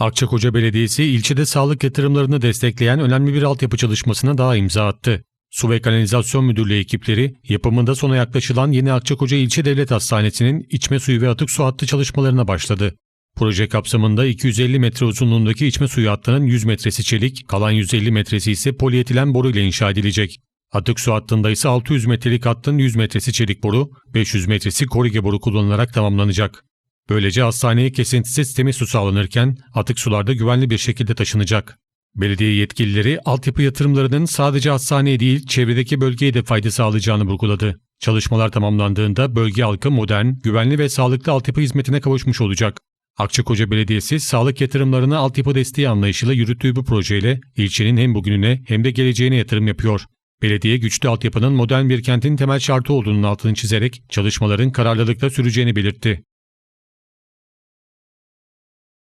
Akçakoca Belediyesi ilçede sağlık yatırımlarını destekleyen önemli bir altyapı çalışmasına daha imza attı. Su ve Kanalizasyon Müdürlüğü ekipleri yapımında sona yaklaşılan yeni Akçakoca İlçe Devlet Hastanesi'nin içme suyu ve atık su hattı çalışmalarına başladı. Proje kapsamında 250 metre uzunluğundaki içme suyu hattının 100 metresi çelik, kalan 150 metresi ise polietilen boru ile inşa edilecek. Atık su hattında ise 600 metrelik hattın 100 metresi çelik boru, 500 metresi korige boru kullanılarak tamamlanacak. Böylece hastaneye kesintisiz temiz su sağlanırken atık sular da güvenli bir şekilde taşınacak. Belediye yetkilileri altyapı yatırımlarının sadece hastaneye değil çevredeki bölgeye de fayda sağlayacağını vurguladı. Çalışmalar tamamlandığında bölge halkı modern, güvenli ve sağlıklı altyapı hizmetine kavuşmuş olacak. Akçakoca Belediyesi sağlık yatırımlarını altyapı desteği anlayışıyla yürüttüğü bu projeyle ilçenin hem bugününe hem de geleceğine yatırım yapıyor. Belediye güçlü altyapının modern bir kentin temel şartı olduğunun altını çizerek çalışmaların kararlılıkla süreceğini belirtti.